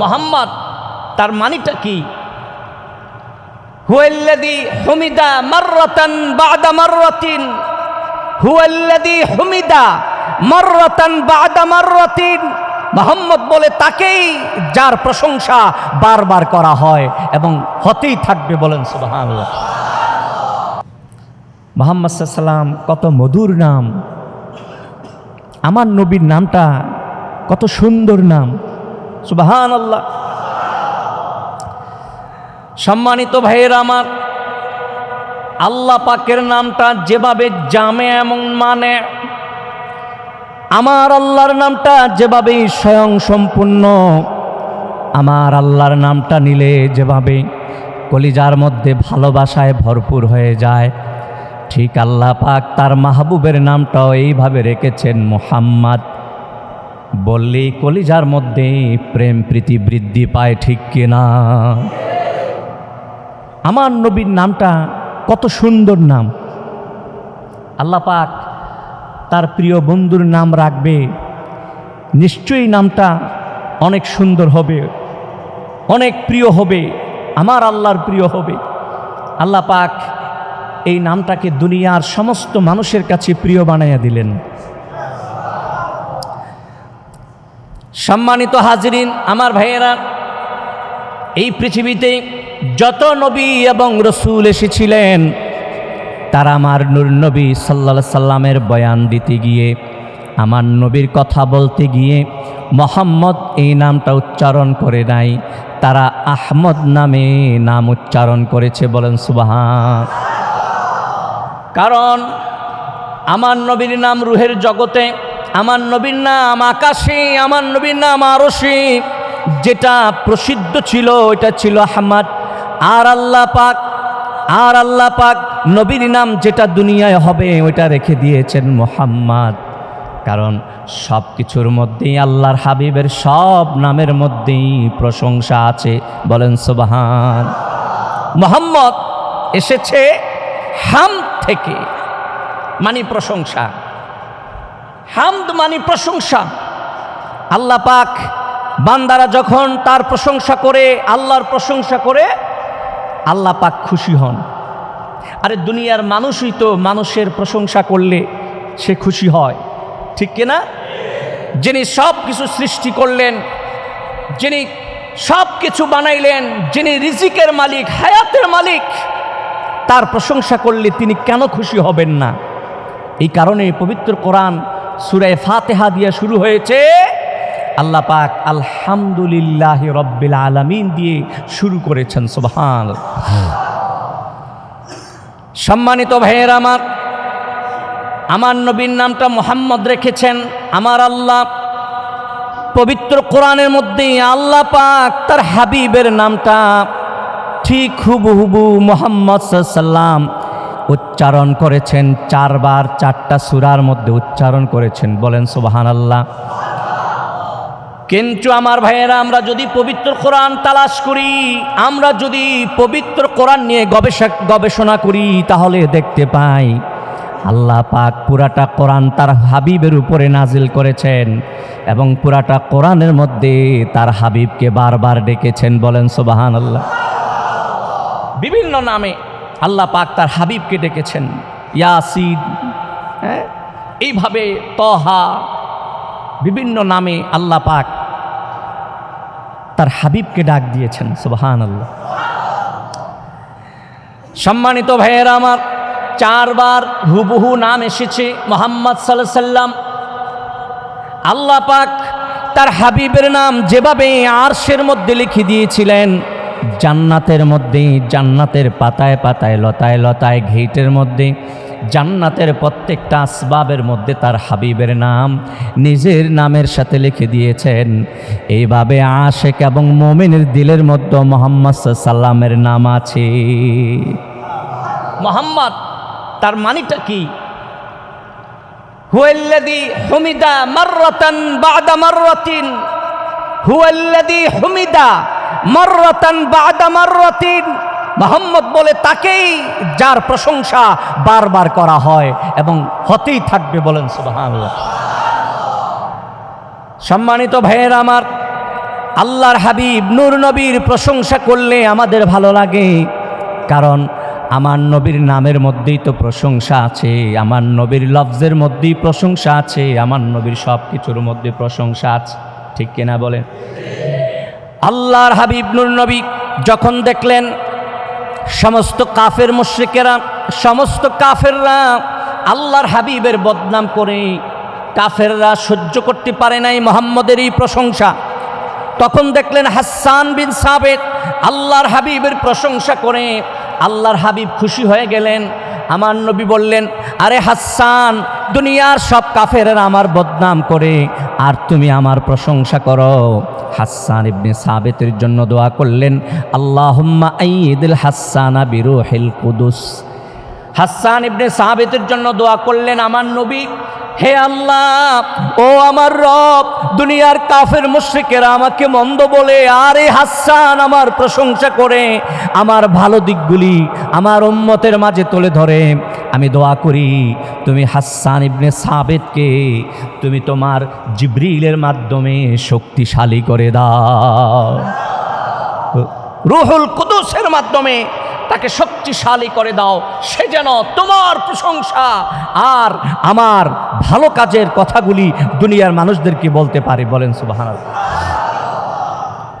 মোহাম্মদ, তার মানিটা কি? হুয়াল্লাদি হুমিদা মাররাতান বাদা মাররাতিন। হুয়াল্লাদি হুমিদা মাররাতান বাদা মাররাতিন। মোহাম্মদ বলে তাকেই যার প্রশংসা বারবার করা হয় এবং হতেই থাকবে বলেন সুবহানাল্লাহ। মোহাম্মদ সাল্লাম কত মধুর নাম। আমার নবীর নামটা কত সুন্দর নাম। সুবাহান আল্লাহ সম্মানিত ভাইয়েরা আমার, আল্লাহ পাকের নামটা যেভাবে জামে এমন মানে আমার আল্লাহর নামটা যেভাবে স্বয়ং সম্পূর্ণ, আমার আল্লাহর নামটা নিলে যেভাবে কলিজার মধ্যে ভালোবাসায় ভরপুর হয়ে যায়, ঠিক আল্লাহ পাক তার মাহবুবের নামটাও এইভাবে রেখেছেন মোহাম্মদ। বললেই কলিজার মধ্যে প্রেম প্রীতি বৃদ্ধি পায় ঠিক কিনা? আমার নবীর নামটা কত সুন্দর নাম। আল্লাহ পাক তার প্রিয় বন্ধুর নাম রাখবে, নিশ্চয়ই নামটা অনেক সুন্দর হবে, অনেক প্রিয় হবে, আমার আল্লাহর প্রিয় হবে। আল্লাহ পাক এই নামটাকে দুনিয়ার সমস্ত মানুষের কাছে প্রিয় বানাইয়া দিলেন। সম্মানিত হাজরিন, আমার ভাইয়েরা, এই পৃথিবীতে যত নবী এবং রসুল এসেছিলেন, তারা আমার নূর নবী সাল্লা সাল্লামের বয়ান দিতে গিয়ে, আমার নবীর কথা বলতে গিয়ে, মোহাম্মদ এই নামটা উচ্চারণ করে নাই, তারা আহমদ নামে নাম উচ্চারণ করেছে বলেন সুবাহান। কারণ, আমার নবীর নাম রুহের জগতে আমার নবীর নাম আকাশে, আমার নবীর নাম আরশে। যেটা প্রসিদ্ধ ছিল এটা ছিল আহমদ। আর আল্লাহ পাক, আর আল্লাহ পাক নবীর নাম যেটা দুনিয়ায় হবে, ওইটা রেখে দিয়েছেন মোহাম্মদ। কারণ সব কিছুর মধ্যেই আল্লাহর হাবিবের সব নামের মধ্যেই প্রশংসা আছে। বলেন সুবাহান। মোহাম্মদ এসেছে হাম থেকে, মানি প্রশংসা। হামদ মানি প্রশংসা। আল্লাহ পাক বান্দারা যখন তার প্রশংসা করে, আল্লাহর প্রশংসা করে, আল্লাহ পাক খুশি হন। আরে দুনিয়ার মানুষই তো মানুষের প্রশংসা করলে সে খুশি হয়। ঠিক কিনা যিনি সব কিছু সৃষ্টি করলেন, যিনি সব কিছু বানাইলেন, যিনি রিজিকের মালিক, হায়াতের মালিক, তার প্রশংসা করলে তিনি কেন খুশি হবেন না? এই কারণে পবিত্র কোরআন সুরায় ফাতেহা দিয়ে শুরু হয়েছে। আল্লাহ পাক আলহামদুলিল্লাহ রব্বিল আলামিন দিয়ে শুরু করেছেন সোবহান সম্মানিত ভাইয়ের আমার আমার নবীর নামটা মোহাম্মদ রেখেছেন, আমার আল্লাহ পবিত্র কোরআনের মধ্যে আল্লাহ পাক তার হাবিবের নামটা ঠিক হুবহুবু মোহাম্মদ সাল্লাম উচ্চারণ করেছেন, চারবার চারটা সুরার মধ্যে উচ্চারণ করেছেন। বলেন সুবাহান আল্লাহ কিন্তু আমার ভাইয়েরা, আমরা যদি পবিত্র কোরআন তালাশ করি, আমরা যদি পবিত্র কোরআন নিয়ে গবেষক, গবেষণা করি, তাহলে দেখতে পাই, আল্লাহ পাক পুরাটা কোরআন তার হাবিবের উপরে নাজিল করেছেন এবং পুরাটা কোরআনের মধ্যে তার হাবিবকে বারবার ডেকেছেন। বলেন সুবাহান আল্লাহ বিভিন্ন নামে আল্লাহ পাক তার হাবিবকে ডেকেছেন ইয়াসিদ হ্যাঁ? এইভাবে তহা বিভিন্ন নামে আল্লাহ পাক তার হাবিবকে ডাক দিয়েছেন সুবাহান আল্লাহ সম্মানিত ভাইয়ের আমার, চারবার হুবহু নাম এসেছে মোহাম্মদ সাল্লাহ সাল্লাম আল্লাহ পাক তার হাবিবের নাম যেভাবে আরশের মধ্যে লিখে দিয়েছিলেন জান্নাতের মধ্যে, জান্নাতের পাতায় পাতায়, লতায় লতায়, ঘেইটের মধ্যে, জান্নাতের প্রত্যেকটা আসবাবের মধ্যে তার হাবিবের নাম, নিজের নামের সাথে লিখে দিয়েছেন। এইভাবে আশেক এবং মোমিনের দিলের মধ্যে মোহাম্মদ সাল্লামের নাম আছে। মোহাম্মদ, তার মানিটা কি? হুয়াল্লাদি হুমিদা মাররাতান বাদা মাররাতিন। হুয়াল্লাদি হুমিদা মাররাতান বাদা মাররাতিন। মোহাম্মদ বলে তাকেই যার প্রশংসা বারবার করা হয় এবং হতেই থাকবে বলেন সুবহানাল্লাহ। সম্মানিত ভাইয়ের আমার, আল্লাহর হাবিব, নূর নবীর প্রশংসা করলে আমাদের ভালো লাগে, কারণ আমার নবীর নামের মধ্যেই তো প্রশংসা আছে, আমার নবীর লফজের মধ্যেই প্রশংসা আছে, আমার নবীর সব কিছুর মধ্যে প্রশংসা আছে, ঠিক কিনা বলেন? আল্লাহর হাবিব নূর নবী যখন দেখলেন, সমস্ত কাফের মুশ্রিকেরা, সমস্ত কাফেররা আল্লাহর হাবিবের বদনাম করে কাফেররা সহ্য করতে পারে নাই মোহাম্মদের এই প্রশংসা। তখন দেখলেন হাসান বিন সাবেদ আল্লাহর হাবিবের প্রশংসা করে আল্লাহর হাবিব খুশি হয়ে গেলেন। আমার নবী বললেন, আরে হাসান, দুনিয়ার সব কাফেরেরা আমার বদনাম করে আর তুমি আমার প্রশংসা করো। হাসান ইবনে সাবেতের জন্য দোয়া করলেন আল্লাহ আইদুল হাসানা বিরুহিল কুদুস। হাসান ইবনে সাহাবেতের জন্য দোয়া করলেন, আমার নবী হে আল্লাহ, ও আমার রব, দুনিয়ার কাফের মুশ্রিকেরা আমাকে মন্দ বলে, আর এই হাসান আমার প্রশংসা করে, আমার ভালো দিকগুলি আমার উম্মতের মাঝে তুলে ধরে। আমি দোয়া করি, তুমি হাসান ইবনে সাবেদকে, তুমি তোমার জিব্রিলের মাধ্যমে শক্তিশালী করে দাও। রুহুল কুদুসের মাধ্যমে তাকে শক্তিশালী করে দাও, সে যেন তোমার প্রশংসা আর আমার ভালো কাজের কথাগুলি দুনিয়ার মানুষদেরকে বলতে পারে। বলেন সুবাহান